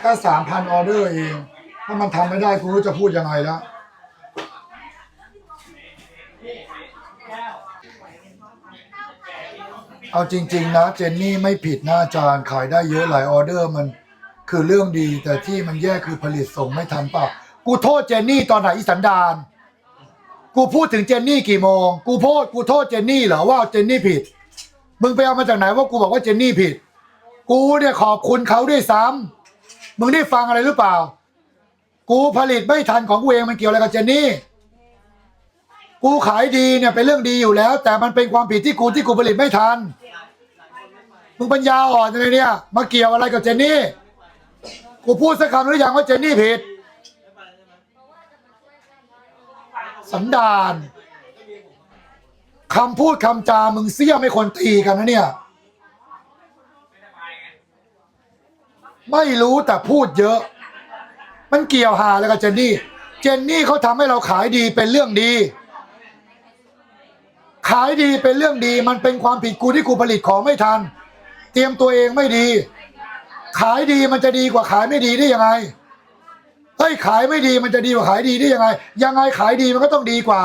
แค่สามพันออเดอร์เอง ถ้ามันทำไม่ได้กูรู้จะพูดยังไงแล้วเอาจริง ๆ นะ เจนนี่ไม่ผิดนะอาจารย์ขายได้เยอะหลายออเดอร์มันคือเรื่องดีแต่ที่มันแย่คือผลิตส่งไม่ทันเปล่ากูโทษเจนนี่ตอนไหนอีสันดาน กูพูดถึงเจนนี่กี่โมง กูโทษกูโทษเจนนี่เหรอว่าเจนนี่ผิด มึงไปเอามาจากไหนว่ากูบอกว่าเจนนี่ผิด กูเนี่ยขอบคุณเขาด้วยซ้ำ มึงได้ฟังอะไรหรือเปล่า กูผลิตไม่ทันของกูเองมันเกี่ยวอะไรกับเจนนี่ กูขายดีเนี่ยเป็นเรื่องดีอยู่แล้ว แต่มันเป็นความผิดที่กูที่กูผลิตไม่ทัน มึงปัญญาอ่อนอะไรเนี่ยมาเกี่ยวอะไรกับเจนนี่ กูพูดสักคำหรือยังว่าเจนนี่ผิด สันดานคำพูดคำจามึงเสี้ยไม่คนตีกันนะเนี่ย ไม่รู้แต่พูดเยอะ มันเกี่ยวหาอะไรกับเจนนี่ เจนนี่เขาทำให้เราขายดีเป็นเรื่องดี ขายดีเป็นเรื่องดี มันเป็นความผิดกูที่กูผลิตของไม่ทัน เตรียมตัวเองไม่ดี ขายดีมันจะดีกว่าขายไม่ดีได้ยังไงเฮ้ยขายไม่ดีมันจะดีกว่าขายดีได้ยังไง ยังไงขายดีมันก็ต้องดีกว่า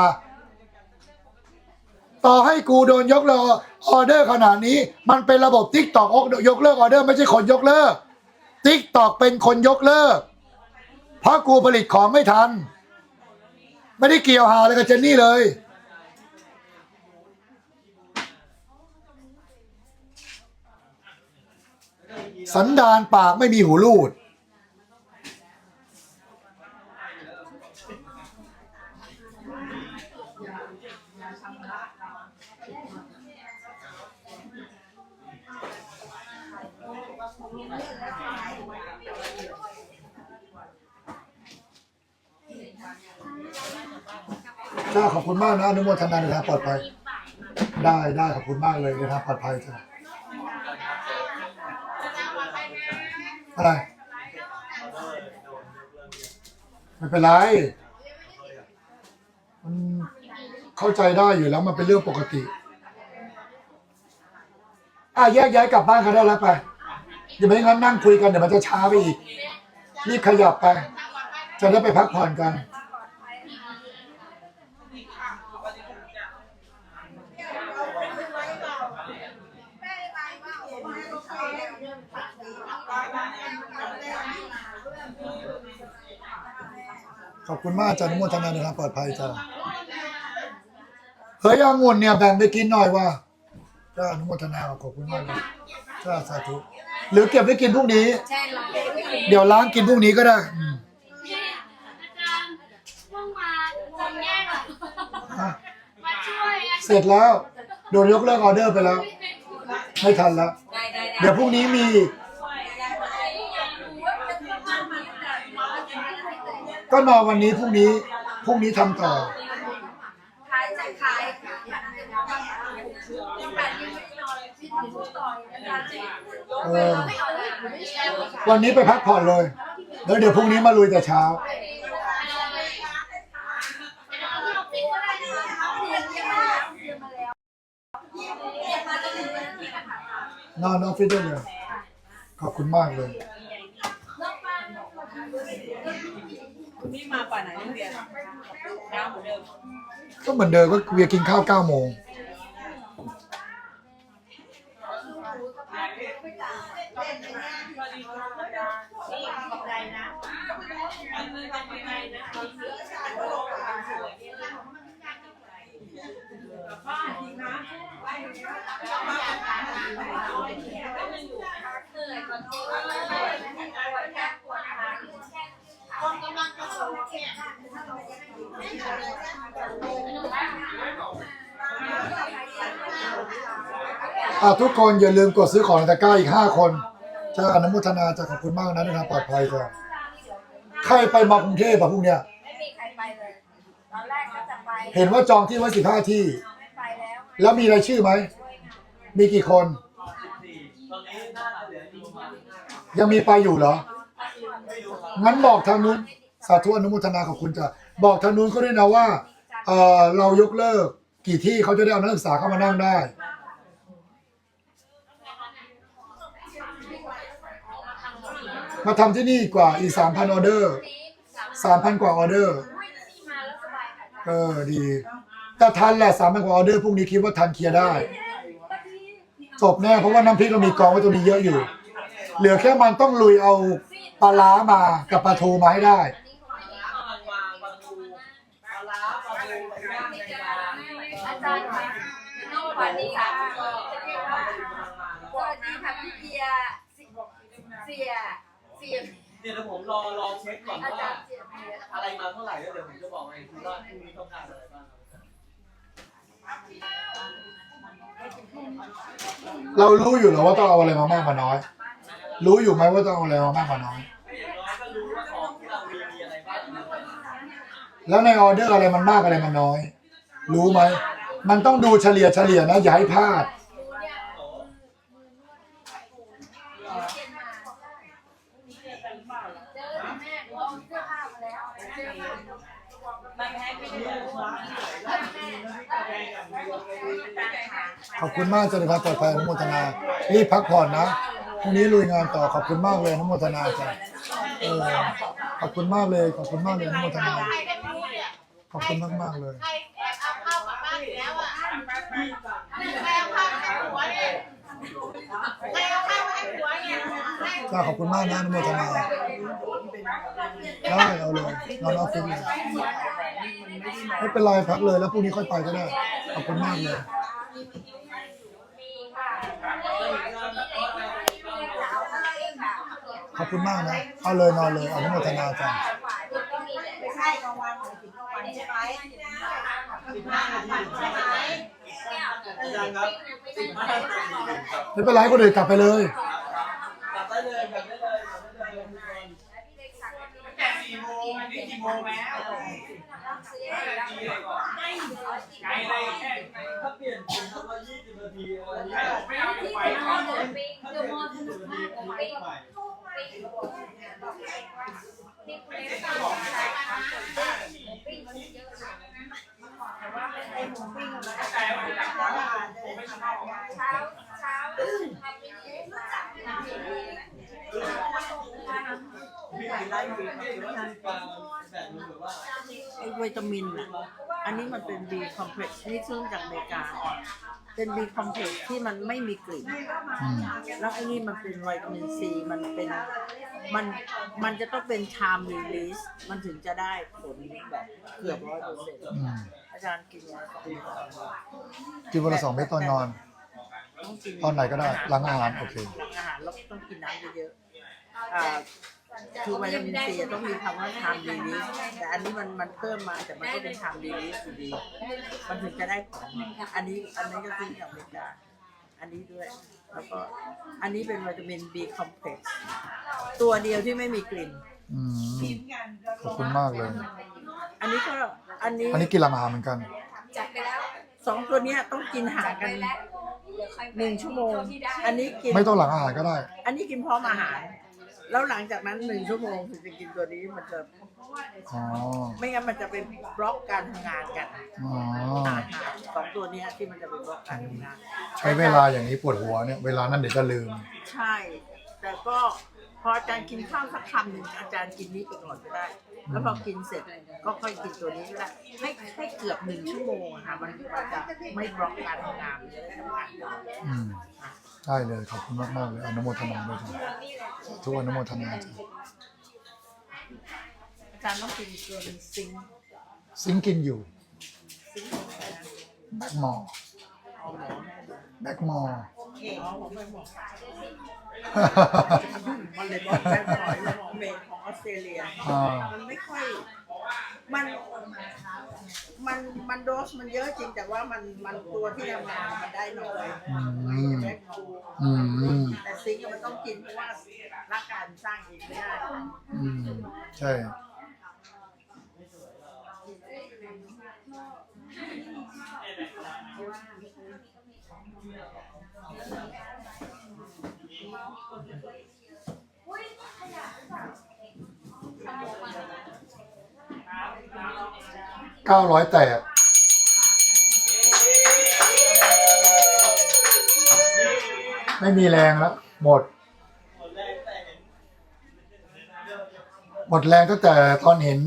ต่อให้กูโดนยกเลิกออเดอร์ขนาดนี้ มันเป็นระบบทิกตอกยกเลิกออเดอร์ไม่ใช่คนยกเลิก ติ๊กตอกเป็นคนยกเลิก เพราะกูผลิตของไม่ทัน ไม่ได้เกี่ยวหาอะไรกับเจนนี่เลย สันดานปากไม่มีหูรูด จ้าขอบคุณมากนะอนุโมทนาในทางปลอดภัย ได้ได้ขอบคุณมากเลยในทางปลอดภัยจ้าอะไรไม่เป็นไรมันเข้าใจได้อยู่แล้วมันเป็นเรื่องปกติ อะแยกย้ายกลับบ้านกันได้แล้วไปอย่าไม่งั้นนั่งคุยกันเดี๋ยวมันจะช้าไปอีกรีบขยับไป จะได้ไปพักผ่อนกัน ขอบคุณมากอาจารย์อนุโมทนาในทางปลอดภัยจ้าเฮ้ยองุ่นเนี่ยแบ่งไปกินหน่อยว่าจ้าอนุโมทนาขอบคุณมากเลยจ้าสาธุหรือเก็บไว้กินพรุ่งนี้ ใช่เราเดี๋ยวล้างกินพรุ่งนี้ก็ได้อืมนี่อาจารย์เพิ่งมาคนแยกอะอะมาช่วยอะเสร็จแล้ว โดนยกเลิกออเดอร์ไปแล้ว ไม่ทันแล้ว ได้ได้ได้ เดี๋ยวพรุ่งนี้มี ก็นอนวันนี้พรุ่งนี้พรุ่งนี้ทำต่อ ขายจะขายยังแปดยังไม่นอนที่ถึงต่อยนะคะเออ วันนี้ไปพักผ่อนเลย แล้วเดี๋ยวพรุ่งนี้มาลุยแต่เช้า นอนออฟฟิศได้เลย ขอบคุณมากเลย คุณ นี่มาป่าไหนเรียนเช้าเหมือนเดิมก็เหมือนเดิมก็เวียกินข้าว9โมง อะทุกคนอย่าลืมกดซื้อของในตะกร้าอีก5คนจะอนุโมทนาจะขอบคุณมากนะในทางปลอดภัยจ้ะใครไปมากรุงเทพอะพวกเนี้ยไม่มีใครไปเลย ตอนแรกก็จะไปเห็นว่าจองที่ไว้15ที่ ไม่ไปแล้วแล้วมีรายชื่อไหม มีกี่คน ยังมีไปอยู่เหรอ งั้นบอกทางนู้น สาธุอนุโมทนาขอบคุณจ้ะ บอกทางนู้นเขาด้วยนะว่าเออเรายกเลิกกี่ที่เขาจะได้เอานักศึกษาเข้ามานั่งได้ มาทำที่นี่กว่าอีสามพันออเดอร์สามพันกว่าออเดอร์เออดีแต่ทันแหละสามพันกว่าออเดอร์พรุ่งนี้คิดว่าทันเคลียร์ได้จบแน่เพราะว่าน้ำพริกเรามีกองไว้ตรงนี้เยอะอยู่ เหลือแค่มันต้องลุยเอาปลาล้ามากับปลาทูมาให้ได้ อาจารย์ค่ะน้องส วัสดีค่ะจะเรียกว่าสวัสดีค่ะพี่เบียร์เสียเสียเดี๋ยวผมรอรอเช็คก่อนอาจาว่ารย์เสียเบียร์อะไรมาเท่าไหร่แล้วเดี๋ยวผมจะบอกเองคือว่าพรุ่งนี้ต้องการอะไรบ้างครับเรารู้อยู่แล้วว่าต้องเอาอะไรมามากมาน้อย รู้อยู่ไหมว่าต้องเอาอะไรมามากมาน้อย ไม่อย่างน้อยก็รู้ว่าของที่เรามีมีอะไรบ้างนะครับแล้วในออเดอร์อะไรมันมากอะไรมันน้อย รู้ไหม มันต้องดูเฉลี่ยเฉลี่ยนะ อย่าให้พลาด ขอบคุณมากจนครับปลอดภัยอนุโมทนา รีบพักผ่อนนะพรุ่งนี้ลุยงานต่อขอบคุณมากเลยอนุโมทนาจ้ะเออขอบคุณมากเลย ขอบคุณมากเลยอนุโมทนา ขอบคุณมากมากๆเลย ใคร ใครเอาข้าวมาให้ผัวเนี่ยใครเอาข้าวมาให้ผัวเนี่ยให้จ้าขอบคุณมากนะอนุโมทนาได้เอาเลยนอนออฟฟิศเลยไม่เป็นไรพักเลยแล้วพรุ่งนี้ค่อยไปก็ได้ ขอบคุณมากเลยขอบคุณมากนะ เอาเลยนอนเลยอนุโมทนาจ้ะไม่ใช่กลางวันถึงกลางวันใช่ไหม อาจารย์ครับสิบห้านาทีครับไม่เป็นไรคนอื่นกลับไปเลย กลับได้เลยกลับได้เลยกลับได้เลยทุกคนแต่สี่โมงอันนี้กี่โมงแล้วไกลเลยแค่ถ้าเปลี่ยนเป็นคำว่ายี่สิบนาทีอะไรอย่างเงี้ยไม่เอาไปถ้าเปลี่ยนเป็นยี่สิบนาทีผมไม่ไป แต่ว่าจากว่าผมไม่ทำเอาเช้าเช้าทำเป็นเย็นทำเป็นเย็นมีอะไรอยู่ที่ว่าสิบกลางแบบนี้แบบว่าไอวิตามินอะ อันนี้มันเป็น B complex นี่ซื้อจากอเมริกา เป็น B complex ที่มันไม่มีกลิ่น แล้วไอ้นี่มันเป็นวิตามินซีมันเป็นมันมันจะต้องเป็น time release มันถึงจะได้ผลแบบเกือบร้อยเปอร์เซ็นต์ จารย์กินยาสองเม็ดกินวันละสองเม็ดตอนนอน ต้องกินตอนไหนก็ได้หลังอาหารโอเค หลังอาหารแล้วต้องกินน้ำเยอะๆอ่าคือวิตามินซีต้องมีคำว่า time release แต่อันนี้มันมันเพิ่มมาแต่มันก็เป็น time release อยู่ดี มันถึงจะได้ผลอันนี้อันนี้ก็ซื้อจากอเมริกาอันนี้ด้วย แล้วก็อันนี้เป็นวิตามิน B complex ตัวเดียวที่ไม่มีกลิ่น อืมขอบคุณมากเลย อันนี้ก็อันนี้อันนี้กินหลังอาหารเหมือนกัน จัดไปแล้วสองตัวเนี้ยต้องกินห่างจัดกัไปน แล้วเดี๋ยวค่อยหนึ่งชั่วโมงอันนี้กิน ไม่ต้องหลังอาหารก็ได้ อันนี้กินพร้อมอาหาร แล้วหลังจากนั้นหนึ่งชั่วโมงถึงจะกินตัวนี้มันจะอ๋อ ไม่งั้นมันจะเป็นบล็อกการทำงานกันอ๋อสองตัวเนี้ยที่มันจะเป็นบล็อกการทำงาน ใช้เวลาอย่างนี้ปวดหัวเนี่ย เวลานั้นเดี๋ยวจะลืม ใช่ แต่ก็ พออาจารย์กินข้าวสักคำหนึ่งอาจารย์กินนี้ไปก่อนก็ได้ แล้วพอกินเสร็จก็ค่อยกินตัวนี้ก็ได้ให้ให้เกือบหนึ่งชั่วโมงอะค่ะมันมันจะไม่บล็อกการทำงานมันจะได้ทำงานเร็วอืมได้เลยขอบคุณมากมากๆเลยอนุโมทนาด้วยจ้ะทุกอนุโมทนาจ้ะอาจารย์ต้องกินตัวหนึงซิงค์ซิงค์กินอยู่ซิงค์ของใครนะแบ็กมอร์เอาหมอแบ็กมอร์อ๋อผมไม่บอก มันเลยบอกแม่หน่อยเลยบอกเมนของออสเตรเลีย อ่า มันไม่ค่อย มัน มัน มันโดสมันเยอะจริง แต่ว่ามัน มันตัวที่ทำงานมันได้น้อยอืมแบ็คคูอืมแต่ซิงค์อะมันต้องกินเพราะว่าร่างกายมันสร้างเองไม่ได้ อืมใช่ เก้าร้อยแตกไม่มีแรงแล้ว หมดหมดแรงแต่เห็นมดแรงตั้งแต่ตอนเห็น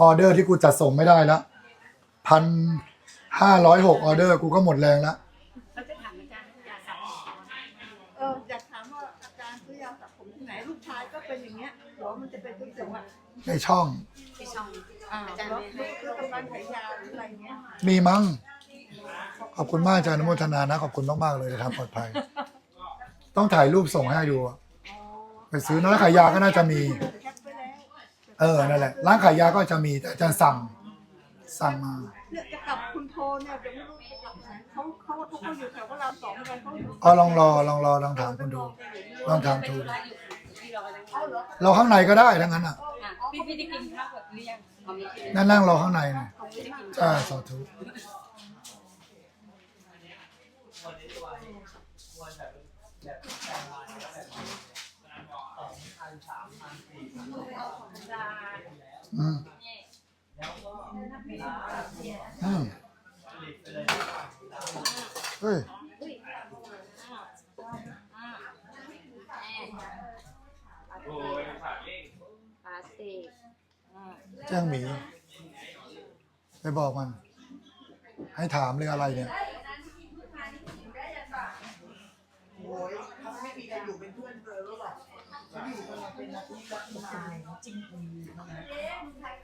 ออเดอร์ที่กูจัดส่งไม่ได้แล้วพันห้าร้อยหกออเดอร์กูก็หมดแรงแล้วเราจะถามอาจารย์อยากถามเอออยากถามว่าอาจารย์ซื้อยาสระผมที่ไหนลูกชายก็เป็นอย่างเงี้ยหัวมันจะเป็นทุกจังหวะในช่องที่ช่อง อ่าแล้วลูกคือกำลังขายยาหรืออะไรเงี้ยมีมั้ง ขอบคุณมากอาจารย์อนุโมทนานะ ขอบคุณมาก ๆ เลยทำปลอดภัย ต้องถ่ายรูปส่งให้ดูอะไปซื้อร้านขายยาก็น่าจะมี แคปไปแล้วเออ นั่นแหละ ร้านขายยาก็จะมี แต่อาจารย์สั่ง สั่งมา เนี่ยจะกลับคุณโทเนี่ยจะไม่รู้จะกลับไหนเขาเขาเขาเขาอยู่แถวพระรามสองเหมือนกันเขาอยู่เอาลองรอลองรอลองถามคุณดู ลองถามดูที่เรากำลังเอาเหรอเราข้างในก็ได้ทั้งนั้นอะอะ พี่พี่ได้กินข้าวแบบหรือยังเขามีกิ นั่งนั่งรอข้างในน่อยใช่สาธุอืมอืมเฮ้ย พลาสติก แจ้งหมี ไปบอกมัน ให้ถามเรื่องอะไรเนี่ย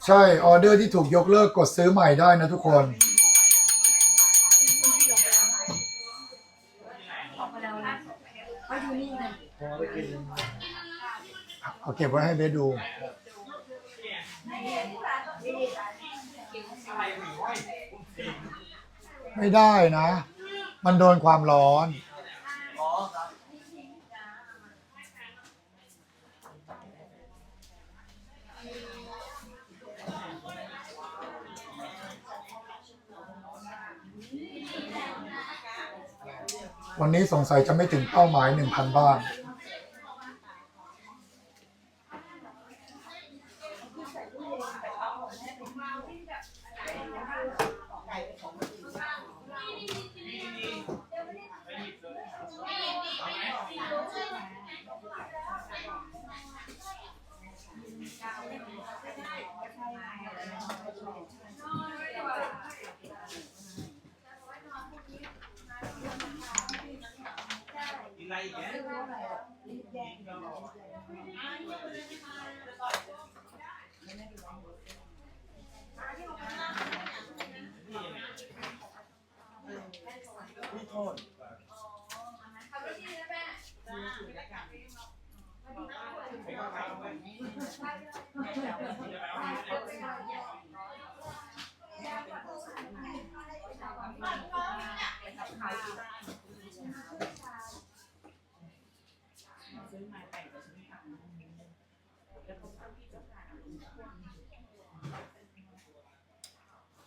ใช่ ออเดอร์ที่ถูกยกเลิกกดซื้อใหม่ได้นะทุกคนเขาอยู่นี่ไง เอาเก็บไว้ให้เบสดู ไม่ได้นะ มันโดนความร้อนวันนี้สงสัยจะไม่ถึงเป้าหมาย 1,000 บ้าน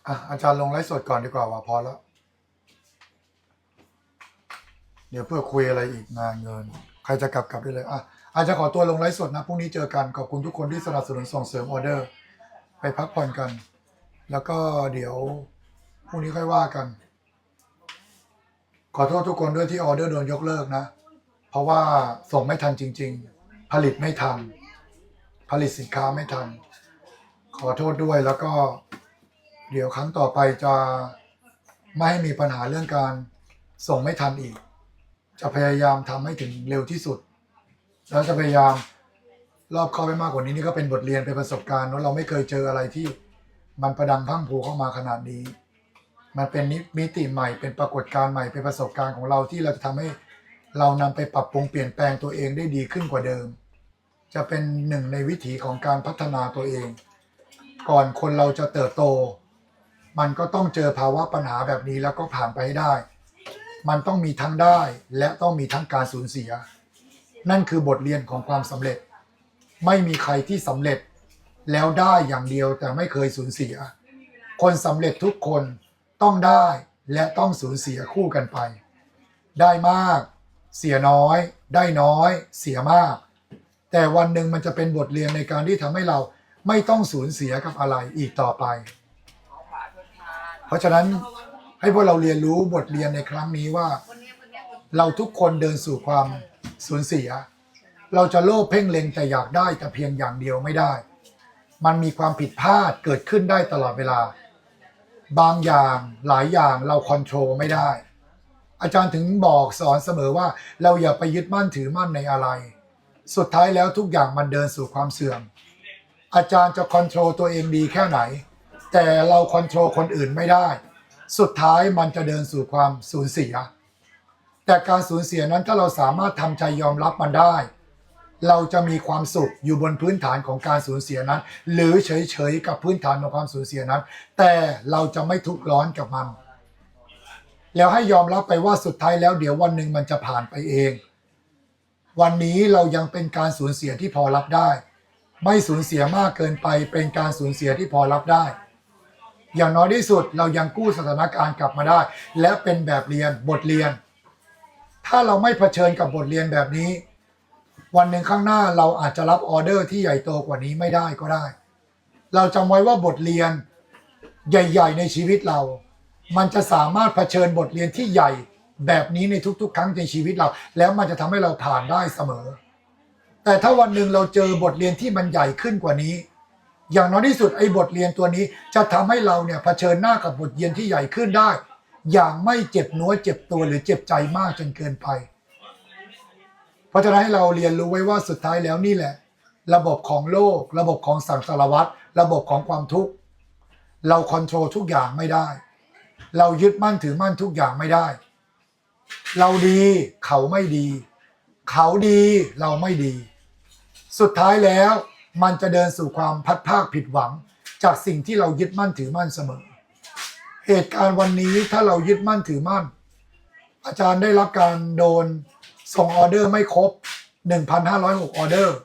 อะอาจารย์ลงไลฟ์สดก่อนดีกว่าว่าพอแล้ว เดี๋ยวเพื่อคุยอะไรอีกงานเงิน ใครจะกลับกลับได้เลยอะอาจจะขอตัวลงไลฟ์สดนะพรุ่งนี้เจอกันขอบคุณทุกคนที่สนับสนุนส่งเสริมออเดอร์ ไปพักผ่อนกัน แล้วก็เดี๋ยวพรุ่งนี้ค่อยว่ากัน ขอโทษทุกคนด้วยที่ออเดอร์โดนยกเลิกนะ เพราะว่าส่งไม่ทันจริง ๆ ผลิตไม่ทัน ผลิตสินค้าไม่ทัน ขอโทษด้วยแล้วก็ เดี๋ยวครั้งต่อไปจะไม่ให้มีปัญหาเรื่องการส่งไม่ทันอีก จะพยายามทำให้ถึงเร็วที่สุด แล้วจะพยายามรอบเข้าไปมากกว่านี้นี่ก็เป็นบทเรียนเป็นประสบการณ์เนอะเราไม่เคยเจออะไรที่มันประดังพังพรูเข้ามาขนาดนี้ มันเป็นนิมิติใหม่เป็นปรากฏการณ์ใหม่เป็นประสบการณ์ของเราที่เราจะทำให้เรานำไปปรับปรุงเปลี่ยนแปลงตัวเองได้ดีขึ้นกว่าเดิม จะเป็นหนึ่งในวิถีของการพัฒนาตัวเอง ก่อนคนเราจะเติบโต มันก็ต้องเจอภาวะปัญหาแบบนี้แล้วก็ผ่านไปให้ได้ มันต้องมีทั้งได้และต้องมีทั้งการสูญเสีย นั่นคือบทเรียนของความสำเร็จ ไม่มีใครที่สำเร็จแล้วได้อย่างเดียวแต่ไม่เคยสูญเสีย คนสำเร็จทุกคนต้องได้และต้องสูญเสียคู่กันไป ได้มาก เสียน้อย ได้น้อย เสียมาก แต่วันหนึ่งมันจะเป็นบทเรียนในการที่ทำให้เราไม่ต้องสูญเสียกับอะไรอีกต่อไป เพราะฉะนั้นให้พวกเราเรียนรู้บทเรียนในครั้งนี้ว่า เราทุกคนเดินสู่ความสูญเสีย เราจะโลภเพ่งเล็งแต่อยากได้แต่เพียงอย่างเดียวไม่ได้ มันมีความผิดพลาดเกิดขึ้นได้ตลอดเวลา บางอย่างหลายอย่างเราคอนโทรลไม่ได้ อาจารย์ถึงบอกสอนเสมอว่าเราอย่าไปยึดมั่นถือมั่นในอะไร สุดท้ายแล้วทุกอย่างมันเดินสู่ความเสื่อมอาจารย์จะคอนโทรลตัวเองดีแค่ไหน แต่เราคอนโทรลคนอื่นไม่ได้ สุดท้ายมันจะเดินสู่ความสูญเสีย แต่การสูญเสียนั้นถ้าเราสามารถทำใจยอมรับมันได้ เราจะมีความสุขอยู่บนพื้นฐานของการสูญเสียนั้น หรือเฉยๆกับพื้นฐานของความสูญเสียนั้น แต่เราจะไม่ทุกข์ร้อนกับมันแล้วให้ยอมรับไปว่าสุดท้ายแล้วเดี๋ยววันหนึ่งมันจะผ่านไปเอง วันนี้เรายังเป็นการสูญเสียที่พอรับได้ ไม่สูญเสียมากเกินไปเป็นการสูญเสียที่พอรับได้ อย่างน้อยที่สุดเรายังกู้สถานการณ์กลับมาได้ และเป็นแบบเรียนบทเรียน ถ้าเราไม่เผชิญกับบทเรียนแบบนี้ วันหนึ่งข้างหน้าเราอาจจะรับออเดอร์ที่ใหญ่โตกว่านี้ไม่ได้ก็ได้ เราจำไว้ว่าบทเรียนใหญ่ ๆ ในชีวิตเรา มันจะสามารถเผชิญบทเรียนที่ใหญ่แบบนี้ในทุก ๆ ครั้งในชีวิตเรา แล้วมันจะทำให้เราผ่านได้เสมอ แต่ถ้าวันหนึ่งเราเจอบทเรียนที่มันใหญ่ขึ้นกว่านี้ อย่างน้อยที่สุดไอ้บทเรียนตัวนี้จะทำให้เราเนี่ยเผชิญหน้ากับบทเรียนที่ใหญ่ขึ้นได้ อย่างไม่เจ็บนื้อเจ็บตัวหรือเจ็บใจมากจนเกินไป เพราะฉะนั้นให้เราเรียนรู้ไว้ว่าสุดท้ายแล้วนี่แหละ ระบบของโลก ระบบของสังสารวัตรระบบของความทุกข์เราคอนโทรลทุกอย่างไม่ได้ เรายึดมั่นถือมั่นทุกอย่างไม่ได้ เราดีเขาไม่ดี เขาดีเราไม่ดี สุดท้ายแล้ว มันจะเดินสู่ความพัดภาคผิดหวัง จากสิ่งที่เรายึดมั่นถือมั่นเสมอ เหตุการณ์วันนี้ถ้าเรายึดมั่นถือมั่น อาจารย์ได้รับการโดนส่งออเดอร์ไม่ครบ 1,506 ออเดอร์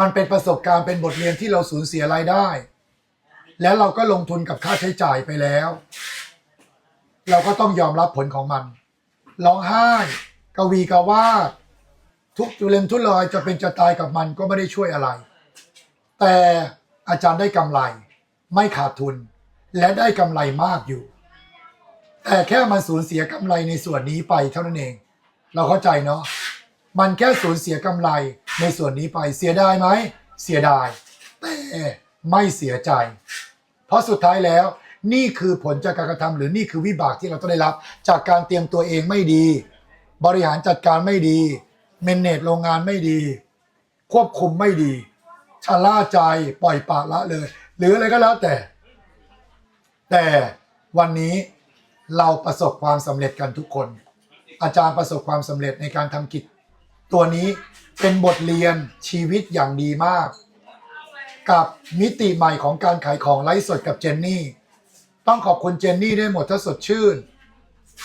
มันเป็นประสบการณ์เป็นบทเรียนที่เราสูญเสียรายได้ แล้วเราก็ลงทุนกับค่าใช้จ่ายไปแล้ว เราก็ต้องยอมรับผลของมันร้องไห้กวีกาวาด ทุกจุเลนทุลอยจะเป็นจะตายกับมันก็ไม่ได้ช่วยอะไร แต่อาจารย์ได้กำไร ไม่ขาดทุน และได้กำไรมากอยู่ แต่แค่มันสูญเสียกำไรในส่วนนี้ไปเท่านั้นเอง เราเข้าใจเนาะมันแค่สูญเสียกำไรในส่วนนี้ไปเสียดายไหมเสียดาย แต่ไม่เสียใจ เพราะสุดท้ายแล้วนี่คือผลจากการกระทำหรือนี่คือวิบากที่เราต้องได้รับ จากการเตรียมตัวเองไม่ดี บริหารจัดการไม่ดี เมนเนจโรงงานไม่ดี ควบคุมไม่ดีชะล่าใจปล่อยปละละเลย หรืออะไรก็แล้วแต่ แต่วันนี้เราประสบความสำเร็จกันทุกคน อาจารย์ประสบความสำเร็จในการทำกิจ ตัวนี้เป็นบทเรียนชีวิตอย่างดีมาก กับมิติใหม่ของการขายของไลฟ์สดกับเจนนี่ ต้องขอบคุณเจนนี่ได้วยหมดถ้าสดชื่น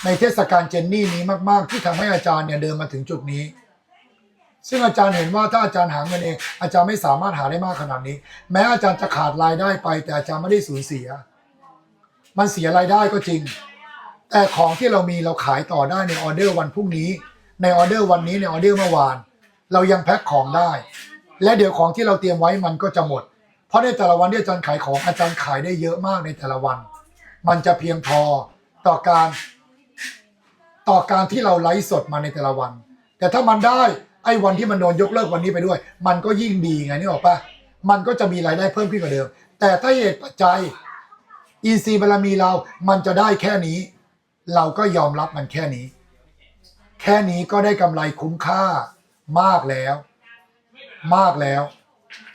ในเทศกาลเจนนี่นี้มาก ๆ ที่ทำให้อาจารย์เนี่ยเดินมาถึงจุดนี้ ซึ่งอาจารย์เห็นว่าถ้าอาจารย์หาเงินเอง อาจารย์ไม่สามารถหาได้มากขนาดนี้ แม้อาจารย์จะขาดรายได้ไป แต่อาจารย์ไม่ได้สูญเสีย มันเสียรายได้ก็จริง แต่ของที่เรามีเราขายต่อได้ในออเดอร์วันพรุ่งนี้ ในออเดอร์วันนี้ในออเดอร์เมื่อวาน เรายังแพ็คของได้ และเดี๋ยวของที่เราเตรียมไว้มันก็จะหมด เพราะในแต่ละวันที่อาจารย์ขายของอาจารย์ขายได้เยอะมากในแต่ละวัน มันจะเพียงพอต่อการต่อการที่เราไลฟ์สดมาในแต่ละวัน แต่ถ้ามันได้ ไอ้วันที่มันโดนยกเลิกวันนี้ไปด้วย มันก็ยิ่งดีไงนี่ออกปะมันก็จะมีรายได้เพิ่มขึ้นกว่าเดิม แต่ถ้าเหตุปัจจัยอินทรีย์บารมีเรา มันจะได้แค่นี้ เราก็ยอมรับมันแค่นี้ แค่นี้ก็ได้กำไรคุ้มค่ามากแล้ว มากแล้ว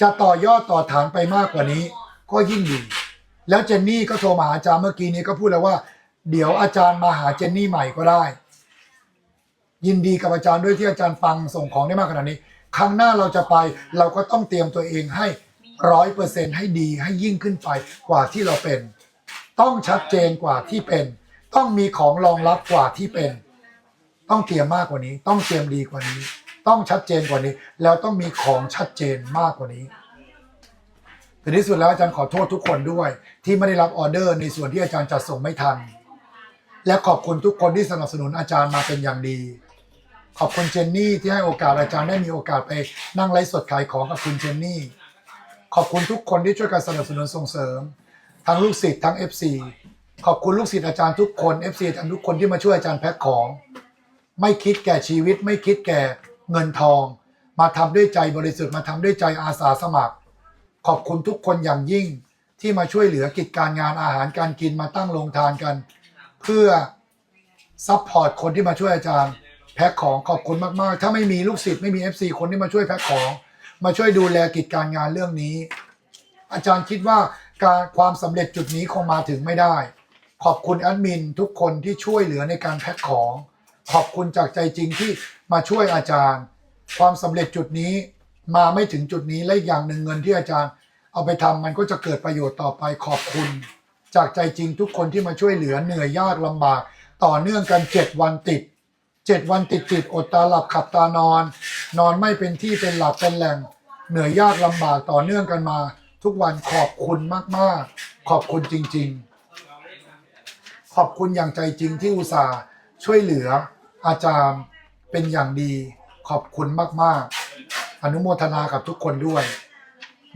จะต่อยอดต่อฐานไปมากกว่านี้ ก็ยิ่งดี แล้วเจนนี่ก็โทรมาหาอาจารย์เมื่อกี้นี้ก็พูดแล้วว่า เดี๋ยวอาจารย์มาหาเจนนี่ใหม่ก็ได้ ยินดีกับอาจารย์ด้วยที่อาจารย์ฟังส่งของได้มากขนาดนี้ ครั้งหน้าเราจะไปเราก็ต้องเตรียมตัวเองให้ร้อยเปอร์เซ็นให้ดีให้ยิ่งขึ้นไปกว่าที่เราเป็น ต้องชัดเจนกว่าที่เป็น ต้องมีของรองรับกว่าที่เป็น ต้องเตรียมมากกว่านี้ ต้องเตรียมดีกว่านี้ ต้องชัดเจนกว่านี้ แล้วต้องมีของชัดเจนมากกว่านี้แต่ที่สุดแล้วอาจารย์ขอโทษทุกคนด้วย ที่ไม่ได้รับออเดอร์ในส่วนที่อาจารย์จัดส่งไม่ทัน และขอบคุณทุกคนที่สนับสนุนอาจารย์มาเป็นอย่างดี ขอบคุณเจนนี่ที่ให้โอกาสอาจารย์ได้มีโอกาสไปนั่งไลฟ์สดขายของกับคุณเจนนี่ ขอบคุณทุกคนที่ช่วยกันสนับสนุนส่งเสริม ทั้งลูกศิษย์ทั้ง FC ขอบคุณลูกศิษย์อาจารย์ทุกคน FC อาจารย์ทุกคนที่มาช่วยอาจารย์แพ็คของ ไม่คิดแก่ชีวิต ไม่คิดแก่เงินทอง มาทำด้วยใจบริสุทธิ์มาทำด้วยใจอาสาสมัคร ขอบคุณทุกคนอย่างยิ่งที่มาช่วยเหลือกิจการงานอาหารการกินมาตั้งโรงทานกัน เพื่อซัพพอร์ตคนที่มาช่วยอาจารย์ แพ็คของขอบคุณมาก ๆ ถ้าไม่มีลูกศิษย์ไม่มี FC คนที่มาช่วยแพ็คของ มาช่วยดูแลกิจการงานเรื่องนี้ อาจารย์คิดว่าการความสำเร็จจุดนี้คงมาถึงไม่ได้ ขอบคุณแอดมินทุกคนที่ช่วยเหลือในการแพ็คของ ขอบคุณจากใจจริงที่มาช่วยอาจารย์ ความสำเร็จจุดนี้มาไม่ถึงจุดนี้และอีกอย่างหนึ่งเงินที่อาจารย์ เอาไปทำมันก็จะเกิดประโยชน์ต่อไปขอบคุณ จากใจจริงทุกคนที่มาช่วยเหลือเหนื่อยยากลำบาก ต่อเนื่องกันเจ็ดวันติด เจ็ดวันติดติดอดตาหลับขับตานอน นอนไม่เป็นที่เป็นหลับเป็นแหล่ง เหนื่อยยากลำบากต่อเนื่องกันมา ทุกวันขอบคุณมากๆ ขอบคุณจริง ๆ ขอบคุณอย่างใจจริงที่อุตส่าห์ช่วยเหลือ อาจารย์เป็นอย่างดี ขอบคุณมากๆ อนุโมทนากับทุกคนด้วย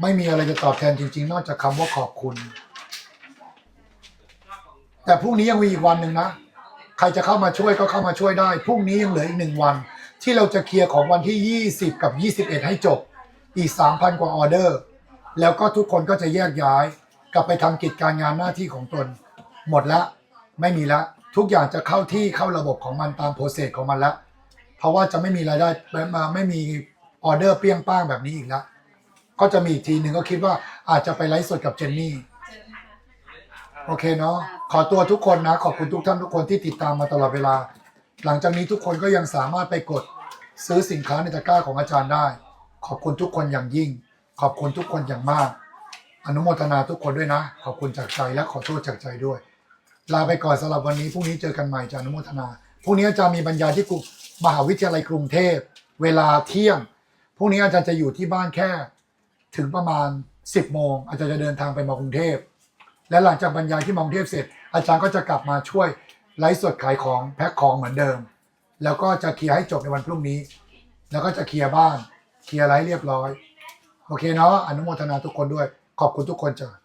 ไม่มีอะไรจะตอบแทนจริง ๆ นอกจากคำว่าขอบคุณ แต่พรุ่งนี้ยังมีอีกวันหนึ่งนะ ครจะเข้ามาช่วยก็เข้ามาช่วยได้ พรุ่งนี้ยังเหลืออีกหนึ่งวัน ที่เราจะเคลียร์ของวันที่ 20 กับ 21 ให้จบ อีก 3,000 กว่าออเดอร์ แล้วก็ทุกคนก็จะแยกย้าย กลับไปทำกิจการงานหน้าที่ของตน หมดละไม่มีละ ทุกอย่างจะเข้าที่เข้าระบบของมันตามโปรเซสของมันล้วเพราะว่าจะไม่มีรายได้มาไม่มีออเดอร์เปรี้ยงป้างแบบนี้อีกแล้วก็จะมีอีกทีหนึ่งก็คิดว่าอาจจะไปไลฟ์สดกับเจนนี่ โอเคเนาะขอตัวทุกคนนะ ขอบคุณทุกท่านทุกคนที่ติดตามมาตลอดเวลา หลังจากนี้ทุกคนก็ยังสามารถไปกดซื้อสินค้าในตะกร้าของอาจารย์ได้ ขอบคุณทุกคนอย่างยิ่ง ขอบคุณทุกคนอย่างมาก อนุโมทนาทุกคนด้วยนะ ขอบคุณจากใจและขอโทษจากใจด้วย ลาไปก่อนสำหรับวันนี้พรุ่งนี้เจอกันใหม่จากอนุโมทนาพรุ่งนี้อาจารย์มีบรรยายที่กรุงมหาวิทยาลัยกรุงเทพ เวลาเที่ยงพรุ่งนี้อาจารย์จะอยู่ที่บ้านแค่ ถึงประมาณ 10โมงอาจารย์จะเดินทางไปมากรุงเทพ และหลังจากบรรยายที่มองเทพเสร็จ อาจารย์ก็จะกลับมาช่วยไลฟ์สดขายของแพ็คของเหมือนเดิม แล้วก็จะเคลียร์ให้จบในวันพรุ่งนี้ แล้วก็จะเคลียร์บ้านเคลียร์ไรให้เรียบร้อย โอเคเนาะอนุโมทนาทุกคนด้วย ขอบคุณทุกคนจ้ะ